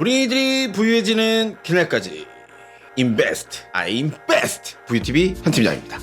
불이들이 부유해지는 그날까지 인베스트 아 인베스트 부유TV 한팀장입니다.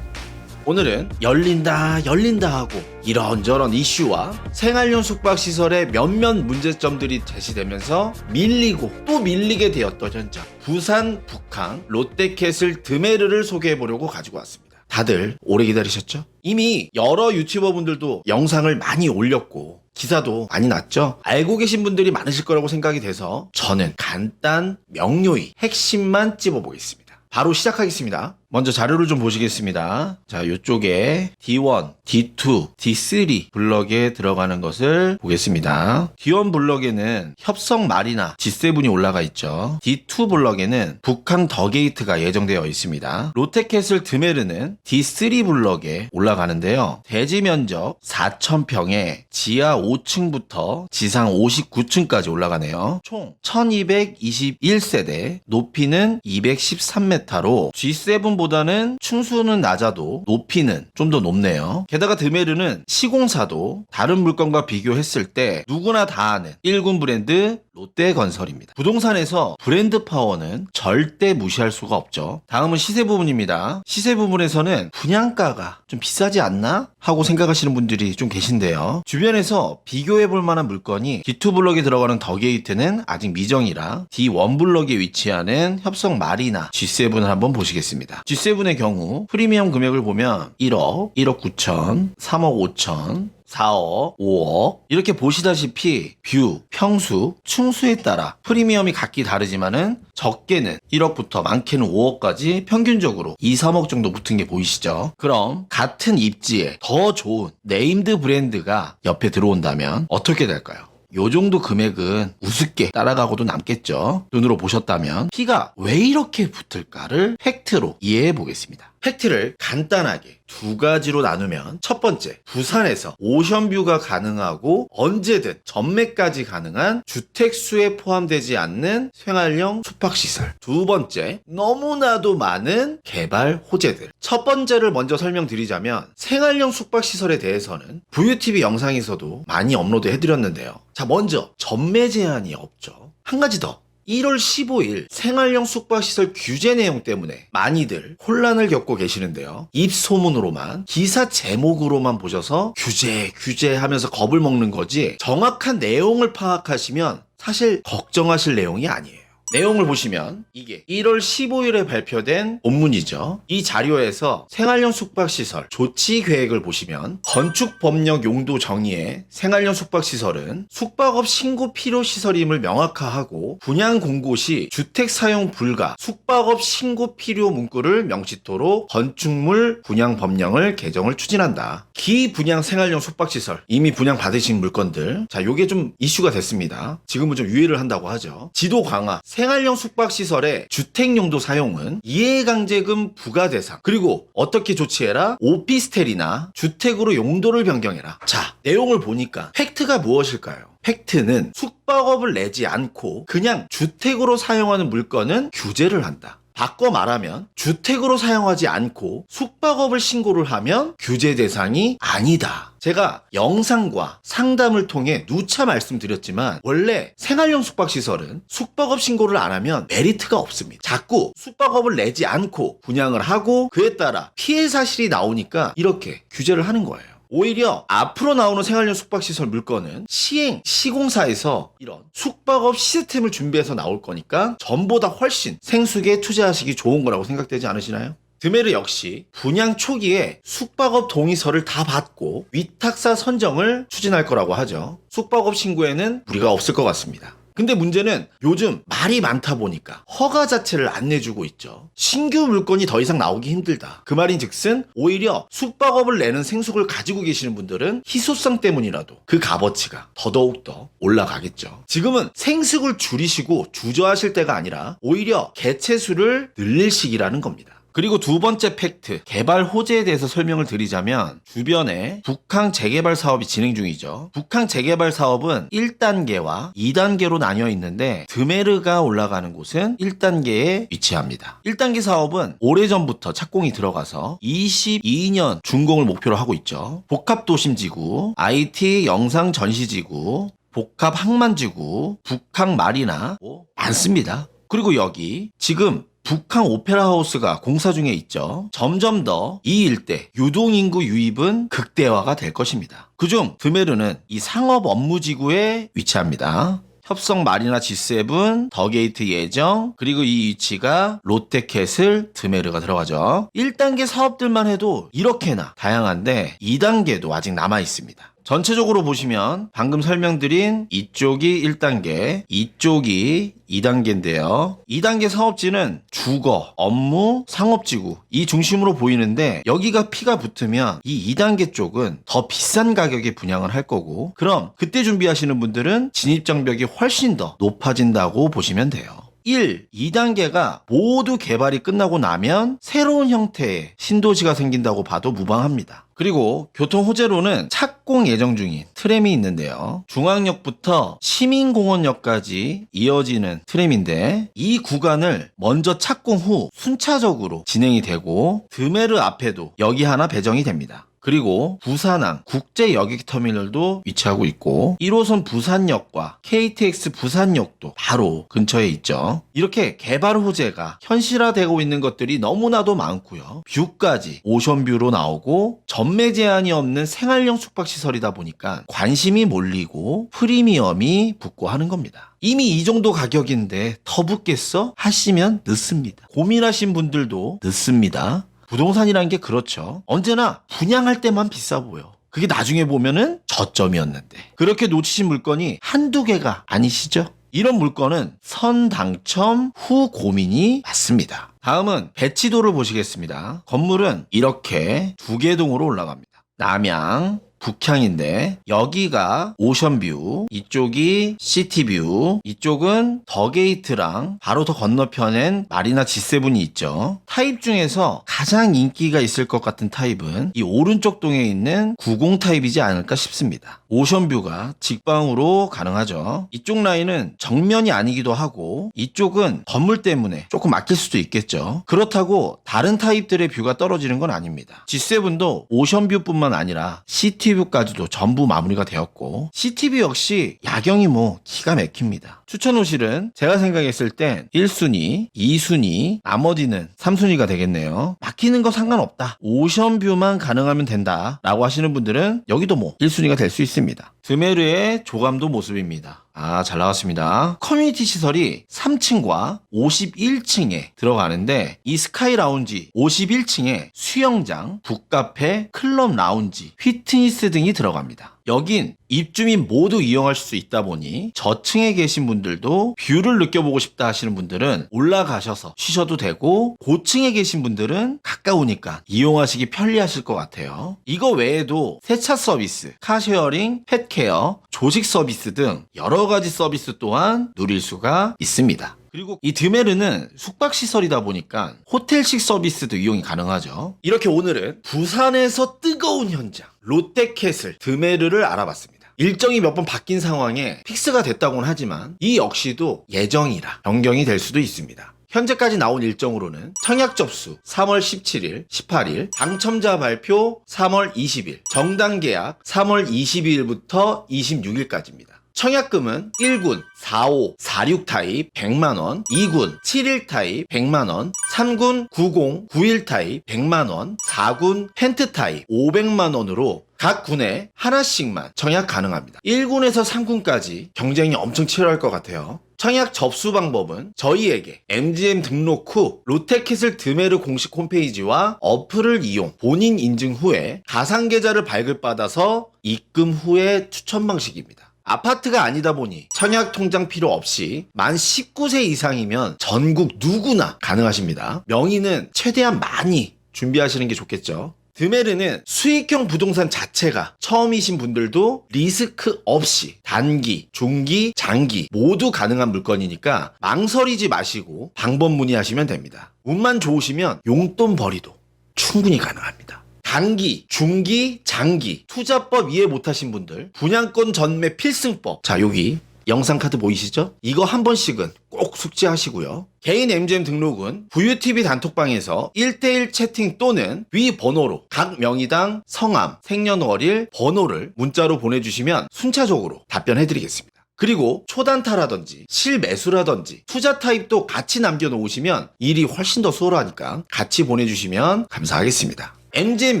오늘은 열린다 열린다 하고 이런저런 이슈와 생활용 숙박시설의 몇몇 문제점들이 제시되면서 밀리고 또 밀리게 되었던 현장. 부산 북항 롯데캐슬 드메르를 소개해보려고 가지고 왔습니다. 다들 오래 기다리셨죠? 이미 여러 유튜버 분들도 영상을 많이 올렸고 기사도 많이 났죠? 알고 계신 분들이 많으실 거라고 생각이 돼서 저는 간단 명료히 핵심만 찝어보겠습니다. 바로 시작하겠습니다. 먼저 자료를 좀 보시겠습니다. 자, 이쪽에 D1, D2, D3 블럭에 들어가는 것을 보겠습니다. D1 블럭에는 협성 마리나 G7이 올라가 있죠. D2 블럭에는 북한 더 게이트가 예정되어 있습니다. 롯데캐슬 드메르는 D3 블럭에 올라가는데요. 대지 면적 4,000평에 지하 5층부터 지상 59층까지 올라가네요. 총 1221세대, 높이는 213m로 G7보다는 층수는 낮아도 높이는 좀 더 높네요. 게다가 드메르는 시공사도 다른 물건과 비교했을 때 누구나 다 아는 1군 브랜드 롯데건설입니다. 부동산에서 브랜드 파워는 절대 무시할 수가 없죠. 다음은 시세 부분입니다. 시세 부분에서는 분양가가 좀 비싸지 않나? 하고 생각하시는 분들이 좀 계신데요. 주변에서 비교해 볼 만한 물건이 D2 블럭에 들어가는 더 게이트는 아직 미정이라 D1 블럭에 위치하는 협성 마리나 G7을 한번 보시겠습니다. G7의 경우 프리미엄 금액을 보면 1억, 1억 9천, 3억 5천, 4억, 5억 이렇게 보시다시피 뷰, 평수, 층수에 따라 프리미엄이 각기 다르지만은 적게는 1억부터 많게는 5억까지 평균적으로 2, 3억 정도 붙은 게 보이시죠? 그럼 같은 입지에 더 좋은 네임드 브랜드가 옆에 들어온다면 어떻게 될까요? 요 정도 금액은 우습게 따라가고도 남겠죠. 눈으로 보셨다면 피가 왜 이렇게 붙을까를 팩트로 이해해 보겠습니다. 팩트를 간단하게 두 가지로 나누면 첫 번째 부산에서 오션뷰가 가능하고 언제든 전매까지 가능한 주택수에 포함되지 않는 생활형 숙박시설. 두 번째 너무나도 많은 개발 호재들. 첫 번째를 먼저 설명드리자면 생활형 숙박시설에 대해서는 부유TV 영상에서도 많이 업로드 해드렸는데요. 자 먼저 전매 제한이 없죠. 한 가지 더 1월 15일 생활형 숙박시설 규제 내용 때문에 많이들 혼란을 겪고 계시는데요. 입소문으로만 기사 제목으로만 보셔서 규제 규제 하면서 겁을 먹는 거지 정확한 내용을 파악하시면 사실 걱정하실 내용이 아니에요. 내용을 보시면 이게 1월 15일에 발표된 본문이죠. 이 자료에서 생활형 숙박시설 조치 계획을 보시면 건축 법령 용도 정의에 생활형 숙박시설은 숙박업 신고 필요 시설임을 명확화하고 분양 공고 시 주택 사용 불가 숙박업 신고 필요 문구를 명시토록 건축물 분양 법령을 개정을 추진한다. 기분양 생활형 숙박시설 이미 분양 받으신 물건들 자 요게 좀 이슈가 됐습니다. 지금은 좀 유예를 한다고 하죠. 지도 강화 생활형 숙박시설의 주택용도 사용은 이해강제금 부과 대상 그리고 어떻게 조치해라 오피스텔이나 주택으로 용도를 변경해라 자 내용을 보니까 팩트가 무엇일까요? 팩트는 숙박업을 내지 않고 그냥 주택으로 사용하는 물건은 규제를 한다. 바꿔 말하면 주택으로 사용하지 않고 숙박업을 신고를 하면 규제 대상이 아니다. 제가 영상과 상담을 통해 누차 말씀드렸지만 원래 생활용 숙박시설은 숙박업 신고를 안 하면 메리트가 없습니다. 자꾸 숙박업을 내지 않고 분양을 하고 그에 따라 피해 사실이 나오니까 이렇게 규제를 하는 거예요. 오히려 앞으로 나오는 생활용 숙박시설 물건은 시행 시공사에서 이런 숙박업 시스템을 준비해서 나올 거니까 전보다 훨씬 생숙에 투자하시기 좋은 거라고 생각되지 않으시나요? 드메르 역시 분양 초기에 숙박업 동의서를 다 받고 위탁사 선정을 추진할 거라고 하죠. 숙박업 신고에는 무리가 없을 것 같습니다. 근데 문제는 요즘 말이 많다 보니까 허가 자체를 안 내주고 있죠. 신규 물건이 더 이상 나오기 힘들다. 그 말인 즉슨 오히려 숙박업을 내는 생숙을 가지고 계시는 분들은 희소성 때문이라도 그 값어치가 더더욱더 올라가겠죠. 지금은 생숙을 줄이시고 주저하실 때가 아니라 오히려 개체수를 늘릴 시기라는 겁니다. 그리고 두 번째 팩트, 개발 호재에 대해서 설명을 드리자면 주변에 북항 재개발 사업이 진행 중이죠. 북항 재개발 사업은 1단계와 2단계로 나뉘어 있는데 드메르가 올라가는 곳은 1단계에 위치합니다. 1단계 사업은 오래전부터 착공이 들어가서 22년 준공을 목표로 하고 있죠. 복합도심지구, IT 영상 전시지구, 복합 항만지구, 북항 마리나 뭐 많습니다. 그리고 여기 지금 북항 오페라 하우스가 공사 중에 있죠. 점점 더 이 일대 유동인구 유입은 극대화가 될 것입니다. 그중 드메르는 이 상업 업무 지구에 위치합니다. 협성 마리나 G7, 더게이트 예정, 그리고 이 위치가 롯데캐슬, 드메르가 들어가죠. 1단계 사업들만 해도 이렇게나 다양한데 2단계도 아직 남아 있습니다. 전체적으로 보시면 방금 설명드린 이쪽이 1단계, 이쪽이 2단계인데요. 2단계 사업지는 주거, 업무, 상업지구 이 중심으로 보이는데 여기가 피가 붙으면 이 2단계 쪽은 더 비싼 가격에 분양을 할 거고 그럼 그때 준비하시는 분들은 진입장벽이 훨씬 더 높아진다고 보시면 돼요. 1, 2단계가 모두 개발이 끝나고 나면 새로운 형태의 신도시가 생긴다고 봐도 무방합니다. 그리고 교통 호재로는 착공 예정 중인 트램이 있는데요. 중앙역부터 시민공원역까지 이어지는 트램인데 이 구간을 먼저 착공 후 순차적으로 진행이 되고 드메르 앞에도 역이 하나 배정이 됩니다. 그리고 부산항 국제 여객터미널도 위치하고 있고 1호선 부산역과 KTX 부산역도 바로 근처에 있죠. 이렇게 개발 호재가 현실화되고 있는 것들이 너무나도 많고요. 뷰까지 오션뷰로 나오고 전매 제한이 없는 생활형 숙박시설이다 보니까 관심이 몰리고 프리미엄이 붙고 하는 겁니다. 이미 이 정도 가격인데 더 붙겠어? 하시면 늦습니다. 고민하신 분들도 늦습니다. 부동산이라는 게 그렇죠. 언제나 분양할 때만 비싸 보여. 그게 나중에 보면은 저점이었는데. 그렇게 놓치신 물건이 한두 개가 아니시죠? 이런 물건은 선 당첨 후 고민이 맞습니다. 다음은 배치도를 보시겠습니다. 건물은 이렇게 두 개 동으로 올라갑니다. 남양, 북향인데 여기가 오션뷰, 이쪽이 시티뷰, 이쪽은 더게이트랑 바로 더 건너편엔 마리나 G7이 있죠. 타입 중에서 가장 인기가 있을 것 같은 타입은 이 오른쪽 동에 있는 90 타입이지 않을까 싶습니다. 오션뷰가 직방으로 가능하죠. 이쪽 라인은 정면이 아니기도 하고 이쪽은 건물 때문에 조금 막힐 수도 있겠죠. 그렇다고 다른 타입들의 뷰가 떨어지는 건 아닙니다. G7도 오션뷰뿐만 아니라 시티 뷰까지도 전부 마무리가 되었고 시티뷰 역시 야경이 뭐 기가 막힙니다. 추천 호실은 제가 생각했을 땐 1순위, 2순위, 나머지는 3순위가 되겠네요. 막히는 거 상관없다. 오션뷰만 가능하면 된다. 라고 하시는 분들은 여기도 뭐 1순위가 될 수 있습니다. 드메르의 조감도 모습입니다. 아, 잘 나왔습니다. 커뮤니티 시설이 3층과 51층에 들어가는데 이 스카이 라운지 51층에 수영장, 북카페, 클럽 라운지, 휘트니스 등이 들어갑니다. 여긴 입주민 모두 이용할 수 있다 보니 저층에 계신 분들도 뷰를 느껴보고 싶다 하시는 분들은 올라가셔서 쉬셔도 되고 고층에 계신 분들은 가까우니까 이용하시기 편리하실 것 같아요. 이거 외에도 세차 서비스, 카쉐어링, 펫케어, 조식 서비스 등 여러 가지 서비스 또한 누릴 수가 있습니다. 그리고 이 드메르는 숙박시설이다 보니까 호텔식 서비스도 이용이 가능하죠. 이렇게 오늘은 부산에서 뜨거운 현장, 롯데캐슬 드메르를 알아봤습니다. 일정이 몇 번 바뀐 상황에 픽스가 됐다고는 하지만 이 역시도 예정이라 변경이 될 수도 있습니다. 현재까지 나온 일정으로는 청약 접수 3월 17일, 18일, 당첨자 발표 3월 20일, 정당 계약 3월 22일부터 26일까지입니다. 청약금은 1군 45, 46 타입 100만원, 2군 71 타입 100만원, 3군 90, 91 타입 100만원, 4군 펜트 타입 500만원으로 각 군에 하나씩만 청약 가능합니다. 1군에서 3군까지 경쟁이 엄청 치열할 것 같아요. 청약 접수 방법은 저희에게 MGM 등록 후 롯데캐슬 드메르 공식 홈페이지와 어플을 이용 본인 인증 후에 가상 계좌를 발급받아서 입금 후에 추천 방식입니다. 아파트가 아니다 보니 청약 통장 필요 없이 만 19세 이상이면 전국 누구나 가능하십니다. 명의는 최대한 많이 준비하시는 게 좋겠죠. 드메르는 수익형 부동산 자체가 처음이신 분들도 리스크 없이 단기, 중기, 장기 모두 가능한 물건이니까 망설이지 마시고 방법 문의하시면 됩니다. 운만 좋으시면 용돈 벌이도 충분히 가능합니다. 단기, 중기, 장기 투자법 이해 못하신 분들 분양권 전매 필승법 자 여기 영상 카드 보이시죠? 이거 한 번씩은 꼭 숙지하시고요. 개인 MGM 등록은 부유TV 단톡방에서 1대1 채팅 또는 위 번호로 각 명의당 성함, 생년월일, 번호를 문자로 보내주시면 순차적으로 답변해드리겠습니다. 그리고 초단타라든지 실매수라든지 투자 타입도 같이 남겨놓으시면 일이 훨씬 더 수월하니까 같이 보내주시면 감사하겠습니다. MGM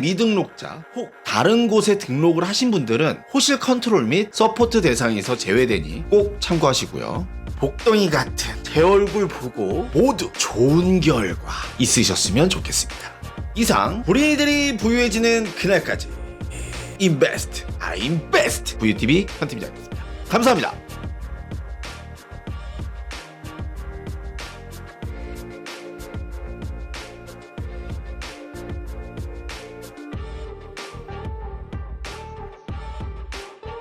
미등록자 혹 다른 곳에 등록을 하신 분들은 호실 컨트롤 및 서포트 대상에서 제외되니 꼭 참고하시고요. 복덩이 같은 제 얼굴 보고 모두 좋은 결과 있으셨으면 좋겠습니다. 이상 우리들이 부유해지는 그날까지 인베스트 아인베스트 부유TV 현팀장이었습니다. 감사합니다.